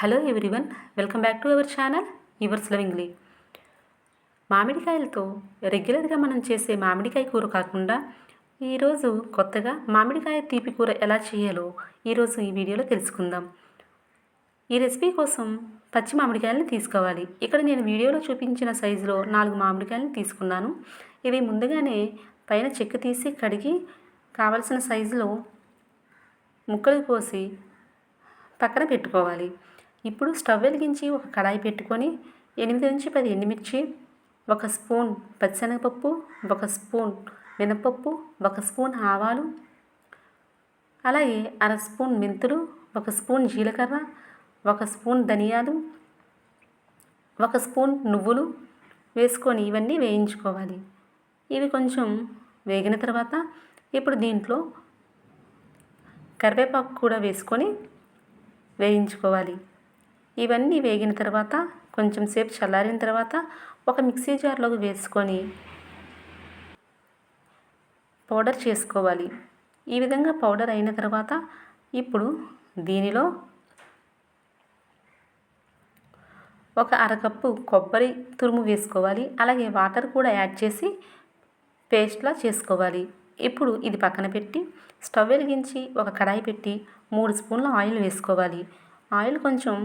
Hello everyone welcome back to our channel yours lovingly మామిడికాయలతో రెగ్యులర్గా మనం చేసే మామిడికాయ కూర కాకుండా ఈరోజు కొత్తగా మామిడికాయ తీపి కూర ఎలా చేయాలో ఈరోజు ఈ వీడియోలో తెలుసుకుందాం. ఈ రెసిపీ కోసం పచ్చి మామిడికాయలను తీసుకోవాలి. ఇక్కడ నేను వీడియోలో చూపించిన సైజులో నాలుగు మామిడికాయలను తీసుకున్నాను. ఇవి ముందుగానే పైన చెక్కు తీసి కడిగి కావలసిన సైజులో ముక్కలు కోసి పక్కన పెట్టుకోవాలి. ఇప్పుడు స్టవ్ వెలిగించి ఒక కడాయి పెట్టుకొని ఎనిమిది నుంచి పది ఎండుమిర్చి ఒక స్పూన్ పచ్చిశనగపప్పు ఒక స్పూన్ మినపప్పు ఒక స్పూన్ ఆవాలు అలాగే అర స్పూన్ మెంతులు ఒక స్పూన్ జీలకర్ర ఒక స్పూన్ ధనియాలు ఒక స్పూన్ నువ్వులు వేసుకొని ఇవన్నీ వేయించుకోవాలి. ఇవి కొంచెం వేగిన తర్వాత ఇప్పుడు దీంట్లో కరివేపాకు కూడా వేసుకొని వేయించుకోవాలి. ఇవన్నీ వేగిన తర్వాత కొంచెం సేపు చల్లారిన తర్వాత ఒక మిక్సీ జార్లోకి వేసుకొని పౌడర్ చేసుకోవాలి. ఈ విధంగా పౌడర్ అయిన తర్వాత ఇప్పుడు దీనిలో ఒక అరకప్పు కొబ్బరి తురుము వేసుకోవాలి. అలాగే వాటర్ కూడా యాడ్ చేసి పేస్ట్లా చేసుకోవాలి. ఇప్పుడు ఇది పక్కన పెట్టి స్టవ్ వెలిగించి ఒక కడాయి పెట్టి మూడు స్పూన్ల ఆయిల్ వేసుకోవాలి. ఆయిల్ కొంచెం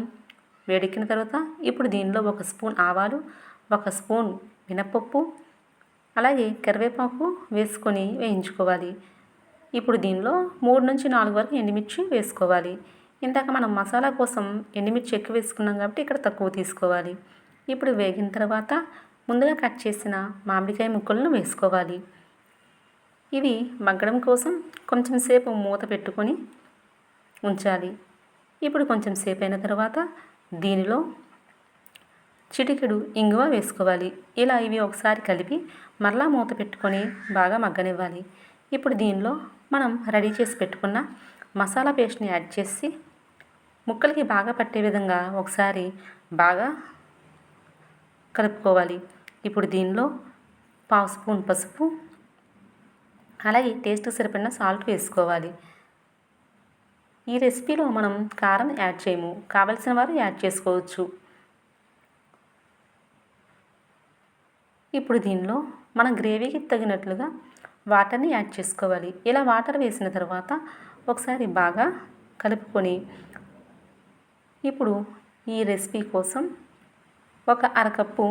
వేడెక్కిన తర్వాత ఇప్పుడు దీనిలో ఒక స్పూన్ ఆవాలు ఒక స్పూన్ మినపప్పు అలాగే కరివేపాకు వేసుకొని వేయించుకోవాలి. ఇప్పుడు దీనిలో మూడు నుంచి నాలుగు వరకు ఎండుమిర్చి వేసుకోవాలి. ఇందాక మనం మసాలా కోసం ఎండుమిర్చి ఎక్కువ వేసుకున్నాం కాబట్టి ఇక్కడ తక్కువ తీసుకోవాలి. ఇప్పుడు వేగిన తర్వాత ముందుగా కట్ చేసిన మామిడికాయ ముక్కలను వేసుకోవాలి. ఇవి మగ్గడం కోసం కొంచెం సేపు మూత పెట్టుకొని ఉంచాలి. ఇప్పుడు కొంచెం సేపు అయిన తర్వాత దీనిలో చిటికెడు ఇంగువ వేసుకోవాలి. ఇలా ఇవి ఒకసారి కలిపి మరలా మూత పెట్టుకొని బాగా మగ్గనివ్వాలి. ఇప్పుడు దీనిలో మనం రెడీ చేసి పెట్టుకున్న మసాలా పేస్ట్ని యాడ్ చేసి ముక్కలకి బాగా పట్టే విధంగా ఒకసారి బాగా కలుపుకోవాలి. ఇప్పుడు దీనిలో పావు స్పూన్ పసుపు అలాగే టేస్ట్ సరిపడిన సాల్ట్ వేసుకోవాలి. ఈ రెసిపీలో మనం కారం యాడ్ చేయము. కావలసిన వారు యాడ్ చేసుకోవచ్చు. ఇప్పుడు దీనిలో మనం గ్రేవీకి తగినట్లుగా వాటర్ని యాడ్ చేసుకోవాలి. ఇలా వాటర్ వేసిన తర్వాత ఒకసారి బాగా కలుపుకొని ఇప్పుడు ఈ రెసిపీ కోసం ఒక అరకప్పు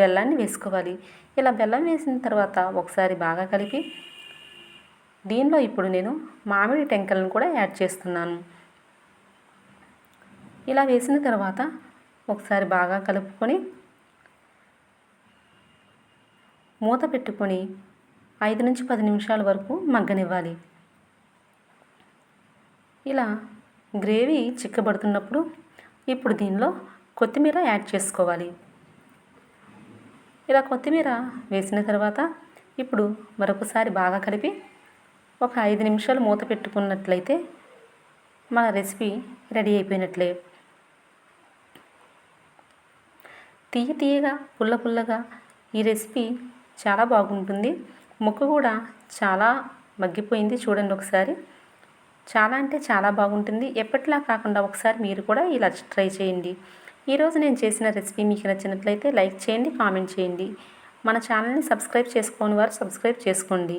బెల్లాన్ని వేసుకోవాలి. ఇలా బెల్లం వేసిన తర్వాత ఒకసారి బాగా కలిపి దీనిలో ఇప్పుడు నేను మామిడి టెంకలను కూడా యాడ్ చేస్తున్నాను. ఇలా వేసిన తర్వాత ఒకసారి బాగా కలుపుకొని మూత పెట్టుకొని ఐదు నుంచి పది నిమిషాల వరకు మగ్గనివ్వాలి. ఇలా గ్రేవీ చిక్కబడుతున్నప్పుడు ఇప్పుడు దీనిలో కొత్తిమీర యాడ్ చేసుకోవాలి. ఇలా కొత్తిమీర వేసిన తర్వాత ఇప్పుడు మరొకసారి బాగా కలిపి ఒక ఐదు నిమిషాలు మూత పెట్టుకున్నట్లయితే మన రెసిపీ రెడీ అయిపోయినట్లే. తీయ తీయగా పుల్ల పుల్లగా ఈ రెసిపీ చాలా బాగుంటుంది. ముక్క కూడా చాలా మగ్గిపోయింది చూడండి ఒకసారి. చాలా అంటే చాలా బాగుంటుంది. ఎప్పటిలా కాకుండా ఒకసారి మీరు కూడా ఇలా ట్రై చేయండి. ఈరోజు నేను చేసిన రెసిపీ మీకు నచ్చినట్లయితే లైక్ చేయండి కామెంట్ చేయండి. మన ఛానల్ని సబ్స్క్రైబ్ చేసుకోని వారు సబ్స్క్రైబ్ చేసుకోండి.